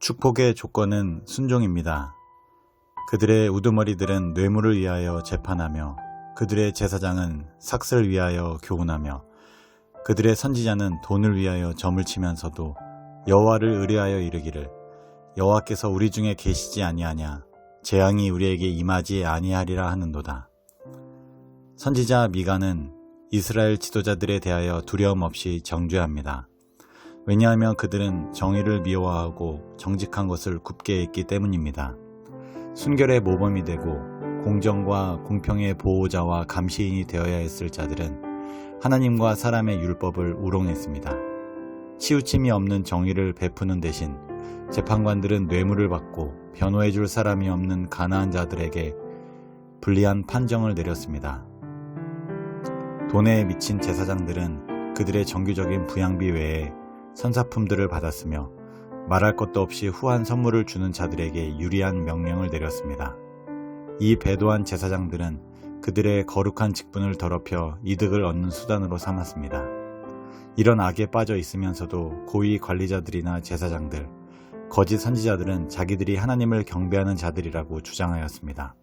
축복의 조건은 순종입니다. 그들의 우두머리들은 뇌물을 위하여 재판하며 그들의 제사장은 삭슬 위하여 교훈하며 그들의 선지자는 돈을 위하여 점을 치면서도 여호와를 의뢰하여 이르기를 여호와께서 우리 중에 계시지 아니하냐 재앙이 우리에게 임하지 아니하리라 하는도다. 선지자 미가는 이스라엘 지도자들에 대하여 두려움 없이 정죄합니다. 왜냐하면 그들은 정의를 미워하고 정직한 것을 굽게 했기 때문입니다. 순결의 모범이 되고 공정과 공평의 보호자와 감시인이 되어야 했을 자들은 하나님과 사람의 율법을 우롱했습니다. 치우침이 없는 정의를 베푸는 대신 재판관들은 뇌물을 받고 변호해 줄 사람이 없는 가난한 자들에게 불리한 판정을 내렸습니다. 돈에 미친 제사장들은 그들의 정규적인 부양비 외에 선사품들을 받았으며 말할 것도 없이 후한 선물을 주는 자들에게 유리한 명령을 내렸습니다. 이 배도한 제사장들은 그들의 거룩한 직분을 더럽혀 이득을 얻는 수단으로 삼았습니다. 이런 악에 빠져 있으면서도 고위 관리자들이나 제사장들, 거짓 선지자들은 자기들이 하나님을 경배하는 자들이라고 주장하였습니다.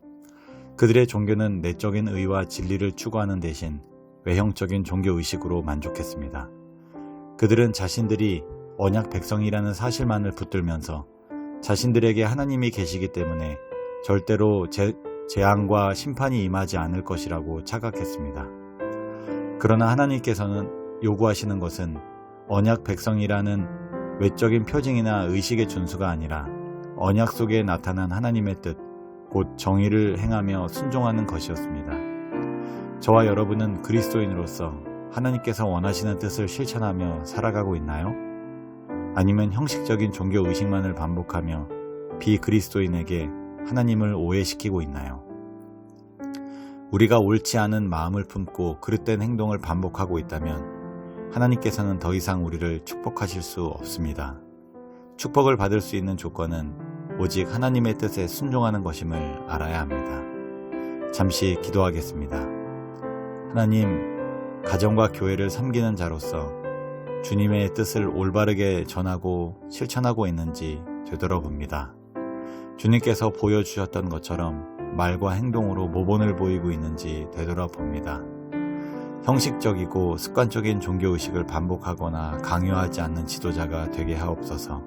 그들의 종교는 내적인 의와 진리를 추구하는 대신 외형적인 종교 의식으로 만족했습니다. 그들은 자신들이 언약 백성이라는 사실만을 붙들면서 자신들에게 하나님이 계시기 때문에 절대로 재, 재앙과 심판이 임하지 않을 것이라고 착각했습니다. 그러나 하나님께서는 요구하시는 것은 언약 백성이라는 외적인 표징이나 의식의 준수가 아니라 언약 속에 나타난 하나님의 뜻, 곧 정의를 행하며 순종하는 것이었습니다. 저와 여러분은 그리스도인으로서 하나님께서 원하시는 뜻을 실천하며 살아가고 있나요? 아니면 형식적인 종교 의식만을 반복하며 비그리스도인에게 하나님을 오해시키고 있나요? 우리가 옳지 않은 마음을 품고 그릇된 행동을 반복하고 있다면 하나님께서는 더 이상 우리를 축복하실 수 없습니다. 축복을 받을 수 있는 조건은 오직 하나님의 뜻에 순종하는 것임을 알아야 합니다. 잠시 기도하겠습니다. 하나님, 가정과 교회를 섬기는 자로서 주님의 뜻을 올바르게 전하고 실천하고 있는지 되돌아봅니다. 주님께서 보여주셨던 것처럼 말과 행동으로 모본을 보이고 있는지 되돌아봅니다. 형식적이고 습관적인 종교의식을 반복하거나 강요하지 않는 지도자가 되게 하옵소서.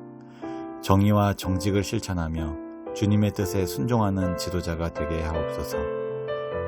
정의와 정직을 실천하며 주님의 뜻에 순종하는 지도자가 되게 하옵소서.